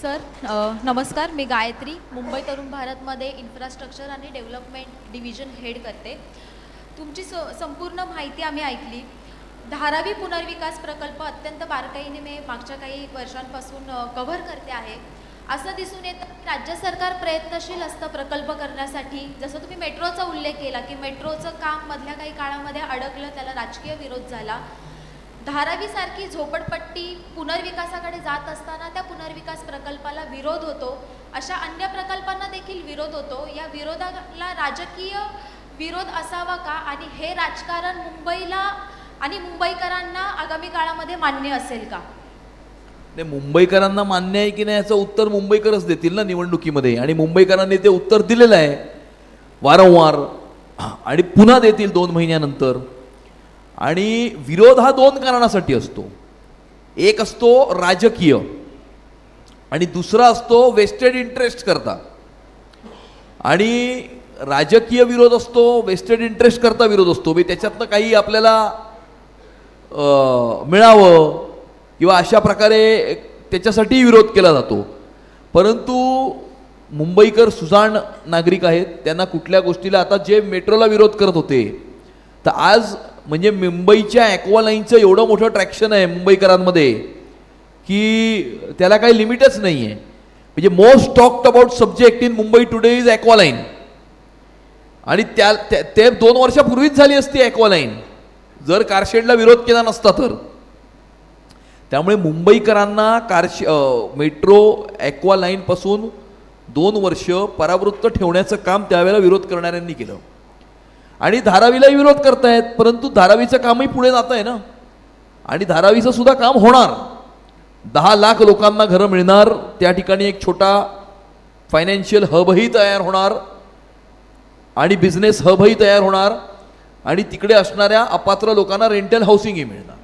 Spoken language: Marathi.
सर नमस्कार. मी गायत्री. मुंबई तरुण भारतमध्ये इन्फ्रास्ट्रक्चर आणि डेव्हलपमेंट डिव्हिजन हेड करते. तुमची स संपूर्ण माहिती आम्ही ऐकली. धारावी पुनर्विकास प्रकल्प अत्यंत बारकाईने मी मागच्या काही वर्षांपासून कव्हर करते आहे. असं दिसून येतं की राज्य सरकार प्रयत्नशील असतं प्रकल्प करण्यासाठी. जसं तुम्ही मेट्रोचा उल्लेख केला की मेट्रोचं काम मधल्या काही काळामध्ये अडकलं त्याला राजकीय विरोध झाला. धारावीसारखी झोपडपट्टी पुनर्विकासाकडे जात असताना त्या पुनर्विकास प्रकल्पाला विरोध होतो. अशा अन्य प्रकल्पांना देखील विरोध होतो. या विरोधाला राजकीय विरोध असावा का? आणि हे राजकारण मुंबईला आणि मुंबईकरांना आगामी काळामध्ये मान्य असेल का? नाही मुंबईकरांना मान्य आहे की नाही याचं उत्तर मुंबईकरच देतील ना निवडणुकीमध्ये. आणि मुंबईकरांनी ते उत्तर दिलेलं आहे. वारंवार. आणि पुन्हा देतील दोन महिन्यानंतर. आणि विरोध हा दोन कारणासाठी असतो. एक असतो राजकीय आणि दुसरा असतो वेस्टेड इंटरेस्ट करता. आणि राजकीय विरोध असतो वेस्टेड इंटरेस्ट करता विरोध असतो. मी त्याच्यातनं काही आपल्याला मिळावं किंवा अशा प्रकारे त्याच्यासाठी विरोध केला जातो. परंतु मुंबईकर सुजाण नागरिक आहेत. त्यांना कुठल्या गोष्टीला आता जे मेट्रोला विरोध करत होते तर आज म्हणजे मुंबईच्या ॲक्वालाईनचं एवढं मोठं ट्रॅक्शन आहे मुंबईकरांमध्ये की त्याला काही लिमिटच नाही आहे म्हणजे most talked about subject in Mumbai today is aqua line आणि त्या ते दोन वर्षापूर्वीच झाली असती ॲक्वालाईन जर कारशेडला विरोध केला नसता तर. त्यामुळे मुंबईकरांना कारशे मेट्रो ॲक्वा लाईनपासून दोन वर्ष परावृत्त ठेवण्याचं काम त्यावेळेला विरोध करणाऱ्यांनी केलं. आणि धारावीलाही विरोध करतायत परंतु धारावीचं कामही पुढे जात आहे ना. आणि धारावीचं सुद्धा काम होणार. दहा लाख लोकांना घरं मिळणार त्या ठिकाणी एक छोटा फायनान्शियल हबही तयार होणार आणि बिझनेस हबही तयार होणार आणि तिकडे असणाऱ्या अपात्र लोकांना रेंटल हाऊसिंगही मिळणार.